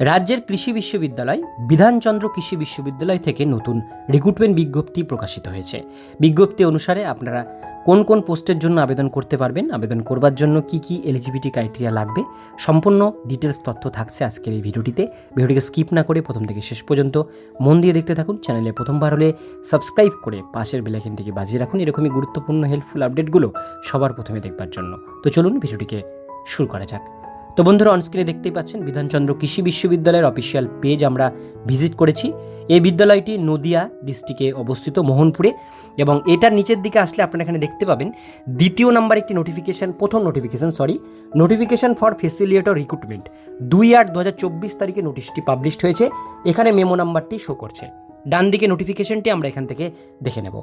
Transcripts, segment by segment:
রাজ্যের কৃষি বিশ্ববিদ্যালয় বিধানচন্দ্র কৃষি বিশ্ববিদ্যালয় থেকে নতুন রিক্রুটমেন্ট বিজ্ঞপ্তি প্রকাশিত হয়েছে। বিজ্ঞপ্তি অনুসারে আপনারা কোন কোন পোস্টের জন্য আবেদন করতে পারবেন, আবেদন করবার জন্য কি কি এলিজিবিলিটি ক্রাইটেরিয়া লাগবে, সম্পূর্ণ ডিটেলস তথ্য থাকছে আজকের এই ভিডিওটিতে। ভিডিওটিকে স্কিপ না করে প্রথম থেকে শেষ পর্যন্ত মন দিয়ে দেখতে থাকুন, চ্যানেলে প্রথমবার হলে সাবস্ক্রাইব করে পাশের বেলাইকেনটিকে বাজিয়ে রাখুন। এরকমই গুরুত্বপূর্ণ হেল্পফুল আপডেটগুলো সবার প্রথমে দেখবার জন্য। তো চলুন ভিডিওটিকে শুরু করা যাক। তো বন্ধুরা অনস্ক্রিনে দেখতেই পাচ্ছেন বিধানচন্দ্র কৃষি বিশ্ববিদ্যালয়ের অফিসিয়াল পেজ আমরা ভিজিট করেছি। এই বিদ্যালয়টি নদিয়া ডিস্ট্রিক্টে অবস্থিত, মোহনপুরে। এবং এটার নিচের দিকে আসলে আপনারা এখানে দেখতে পাবেন, দ্বিতীয় নাম্বার একটি নোটিফিকেশন প্রথম notification sorry notification for facilitator recruitment দুই আট দু তারিখে নোটিশটি পাবলিশড হয়েছে। এখানে মেমো নাম্বারটি শো করছে। ডান দিকে নোটিফিকেশনটি আমরা এখান থেকে দেখে নেব।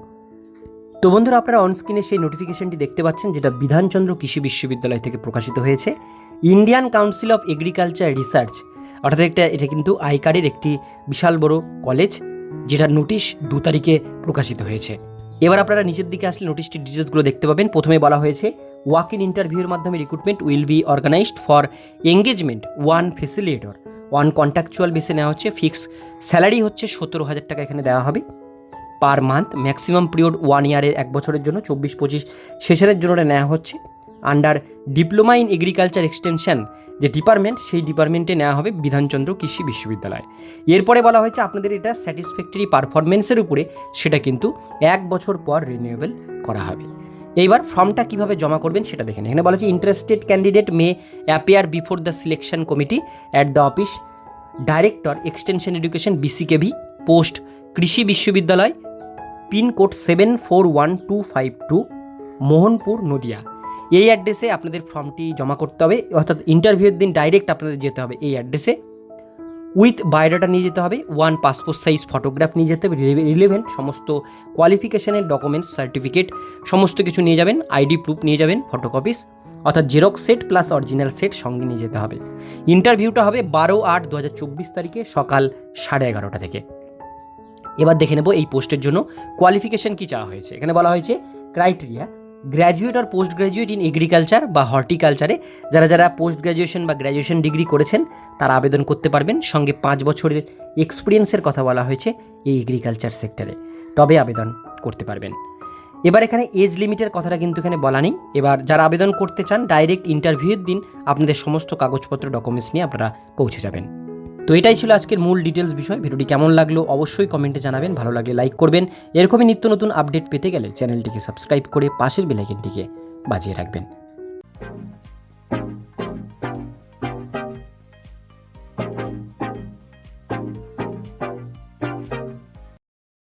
তো বন্ধুরা আপনারা অনস্ক্রিনে সেই নোটিফিকেশনটি দেখতে পাচ্ছেন, যেটা বিধানচন্দ্র কৃষি বিশ্ববিদ্যালয় থেকে প্রকাশিত হয়েছে। Indian Council of Agriculture Research অর্থাৎ একটা, এটা কিন্তু আইকারের একটি বিশাল বড় কলেজ যেটার নোটিশ দু তারিখে প্রকাশিত হয়েছে। এবার আপনারা নিচের দিকে আসলে নোটিশটির ডিটেলসগুলো দেখতে পাবেন। প্রথমে বলা হয়েছে ওয়াক ইন ইন্টারভিউর মাধ্যমে recruitment will be organised for engagement one facilitator one contractual বেসে নেওয়া হচ্ছে ফিক্স স্যালারি হচ্ছে সতেরো হাজার টাকা এখানে দেওয়া হবে। Per month, maximum period one ইয়ারের এক বছরের জন্য, চব্বিশ পঁচিশ শেষের জন্য নেওয়া হচ্ছে। Under diploma in agriculture extension যে ডিপার্টমেন্ট, সেই ডিপার্টমেন্টে নেওয়া হবে বিধানচন্দ্র কৃষি বিশ্ববিদ্যালয়। এরপরে বলা হয়েছে আপনাদের এটা স্যাটিসফ্যাক্টরি পারফরমেন্সের উপরে, সেটা কিন্তু এক বছর পর রিনিউয়েবল করা হবে। এইবার ফর্মটা কীভাবে জমা করবেন সেটা দেখেন। এখানে বলা হচ্ছে interested candidate may appear before the selection committee at the office director extension education BCKV post কৃষি বিশ্ববিদ্যালয় pincode seven four one two five two, Mohanpur, Nadia. এই অ্যাড্রেসে আপনাদের ফর্মটি জমা করতে হবে, অর্থাৎ ইন্টারভিউয়ের দিন ডাইরেক্ট আপনাদের যেতে হবে এই অ্যাড্রেসে। উইথ বায়োডাটা নিয়ে যেতে হবে, ওয়ান পাসপোর্ট সাইজ ফটোগ্রাফ নিয়ে যেতে হবে রিলেভেন্ট সমস্ত কোয়ালিফিকেশানের ডকুমেন্টস, সার্টিফিকেট, সমস্ত কিছু নিয়ে যাবেন, আইডি প্রুফ নিয়ে যাবেন, ফটোকপিস, অর্থাৎ xerox set plus original set সঙ্গে নিয়ে যেতে হবে। ইন্টারভিউটা হবে বারো আট দু তারিখে সকাল সাড়ে এগারোটা থেকে। এবার দেখে নেব এই পোস্টের জন্য কোয়ালিফিকেশন কি চাওয়া হয়েছে। এখানে বলা হয়েছে ক্রাইটেরিয়া গ্র্যাজুয়েট আর পোস্ট গ্র্যাজুয়েট ইন এগ্রিকালচার বা হর্টিকালচারে যারা যারা পোস্ট গ্র্যাজুয়েশন বা গ্র্যাজুয়েশন ডিগ্রি করেছেন, তারা আবেদন করতে পারবেন। সঙ্গে পাঁচ বছরের এক্সপিরিয়েন্সের কথা বলা হয়েছে এই এগ্রিকালচার সেক্টরে তবে আবেদন করতে পারবেন। এবার এখানে এজ লিমিটের কথাটা কিন্তু এখানে বলা নেই। এবার যারা আবেদন করতে চান ডাইরেক্ট ইন্টারভিউয়ের দিন আপনাদের সমস্ত কাগজপত্র ডকুমেন্টস নিয়ে আপনারা পৌঁছে যাবেন। তো এটাই ছিল আজকের মূল ডিটেলস বিষয়। ভিডিওটি কেমন লাগল অবশ্যই কমেন্টে জানাবেন। ভালো লাগলে লাইক করবেন। এরকমই নিত্য নতুন আপডেট পেতে গেলে চ্যানেলটিকে সাবস্ক্রাইব করে পাশের বেলাইকেনটিকে বাজিয়ে রাখবেন।